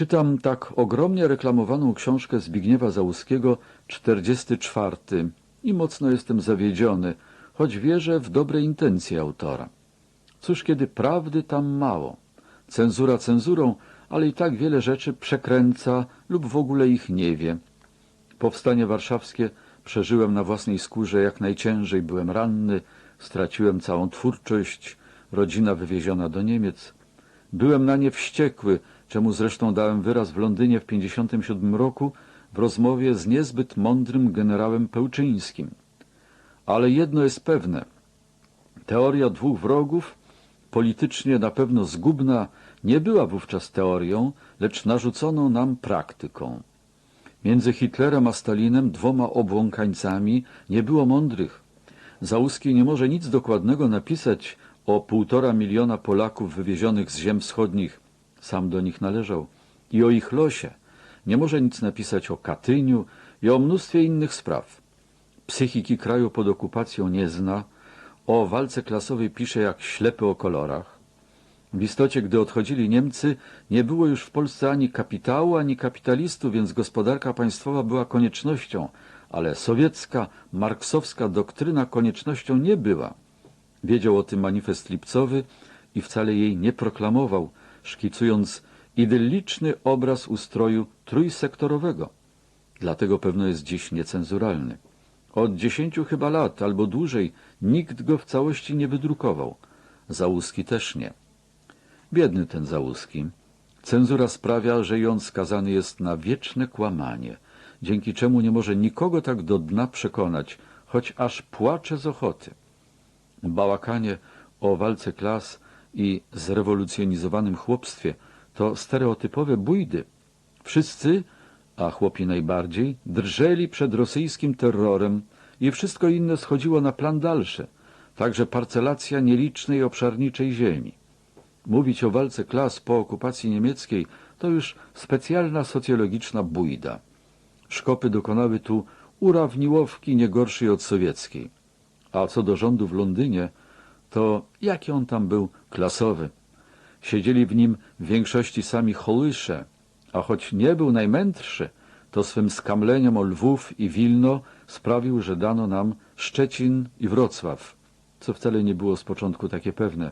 Czytam tak ogromnie reklamowaną książkę Zbigniewa Załuskiego 44 i mocno jestem zawiedziony, choć wierzę w dobre intencje autora. Cóż, kiedy prawdy tam mało. Cenzura cenzurą, ale i tak wiele rzeczy przekręca lub w ogóle ich nie wie. Powstanie warszawskie przeżyłem na własnej skórze jak najciężej, byłem ranny, straciłem całą twórczość, rodzina wywieziona do Niemiec. Byłem na nie wściekły, czemu zresztą dałem wyraz w Londynie w 57 roku w rozmowie z niezbyt mądrym generałem Pełczyńskim. Ale jedno jest pewne. Teoria dwóch wrogów, politycznie na pewno zgubna, nie była wówczas teorią, lecz narzuconą nam praktyką. Między Hitlerem a Stalinem, dwoma obłąkańcami, nie było mądrych. Załuski nie może nic dokładnego napisać o półtora miliona Polaków wywiezionych z ziem wschodnich, sam do nich należał, i o ich losie. Nie może nic napisać o Katyniu i o mnóstwie innych spraw. Psychiki kraju pod okupacją nie zna, o walce klasowej pisze jak ślepy o kolorach. W istocie, gdy odchodzili Niemcy, nie było już w Polsce ani kapitału, ani kapitalistów, więc gospodarka państwowa była koniecznością, ale sowiecka, marksowska doktryna koniecznością nie była. Wiedział o tym manifest lipcowy i wcale jej nie proklamował, szkicując idylliczny obraz ustroju trójsektorowego. Dlatego pewno jest dziś niecenzuralny. Od dziesięciu chyba lat, albo dłużej, nikt go w całości nie wydrukował. Załuski też nie. Biedny ten Załuski. Cenzura sprawia, że i on skazany jest na wieczne kłamanie, dzięki czemu nie może nikogo tak do dna przekonać, choć aż płacze z ochoty. Bałakanie o walce klas i zrewolucjonizowanym chłopstwie to stereotypowe bójdy. Wszyscy, a chłopi najbardziej, drżeli przed rosyjskim terrorem i wszystko inne schodziło na plan dalszy, także parcelacja nielicznej obszarniczej ziemi. Mówić o walce klas po okupacji niemieckiej to już specjalna socjologiczna bójda. Szkopy dokonały tu urawniłowki nie gorszej od sowieckiej. A co do rządu w Londynie, to jaki on tam był klasowy. Siedzieli w nim w większości sami hołysze, a choć nie był najmędrszy, to swym skamleniem o Lwów i Wilno sprawił, że dano nam Szczecin i Wrocław, co wcale nie było z początku takie pewne.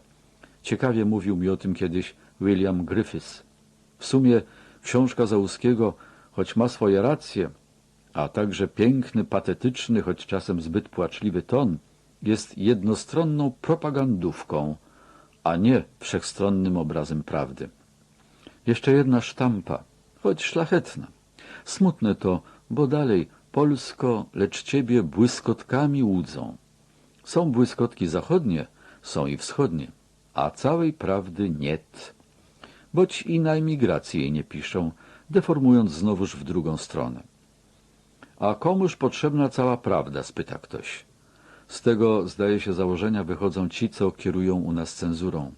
Ciekawie mówił mi o tym kiedyś William Griffiths. W sumie książka Załuskiego, choć ma swoje racje, a także piękny, patetyczny, choć czasem zbyt płaczliwy ton, jest jednostronną propagandówką, a nie wszechstronnym obrazem prawdy. Jeszcze jedna sztampa, choć szlachetna. Smutne to, bo dalej Polsko, lecz ciebie błyskotkami łudzą. Są błyskotki zachodnie, są i wschodnie, a całej prawdy niet. Boć i na emigracji jej nie piszą, deformując znowuż w drugą stronę. A komuż potrzebna cała prawda, spyta ktoś. Z tego, zdaje się, założenia wychodzą ci, co kierują u nas cenzurą.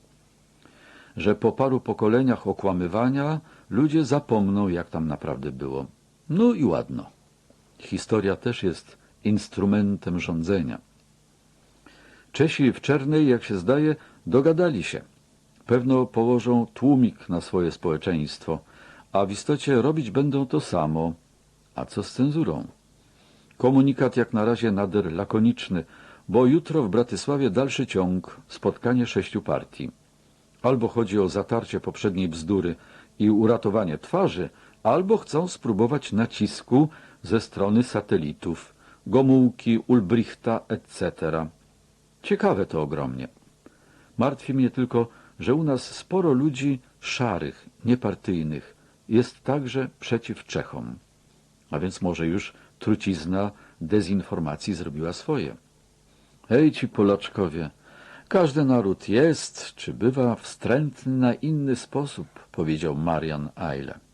Że po paru pokoleniach okłamywania ludzie zapomną, jak tam naprawdę było. No i ładno. Historia też jest instrumentem rządzenia. Czesi w Czernej, jak się zdaje, dogadali się. Pewno położą tłumik na swoje społeczeństwo, a w istocie robić będą to samo. A co z cenzurą? Komunikat jak na razie nader lakoniczny, bo jutro w Bratysławie dalszy ciąg, spotkanie sześciu partii. Albo chodzi o zatarcie poprzedniej bzdury i uratowanie twarzy, albo chcą spróbować nacisku ze strony satelitów, Gomułki, Ulbrichta, etc. Ciekawe to ogromnie. Martwi mnie tylko, że u nas sporo ludzi szarych, niepartyjnych jest także przeciw Czechom. A więc może już trucizna dezinformacji zrobiła swoje. Hej ci Polaczkowie, każdy naród jest, czy bywa wstrętny na inny sposób, powiedział Marian Eile.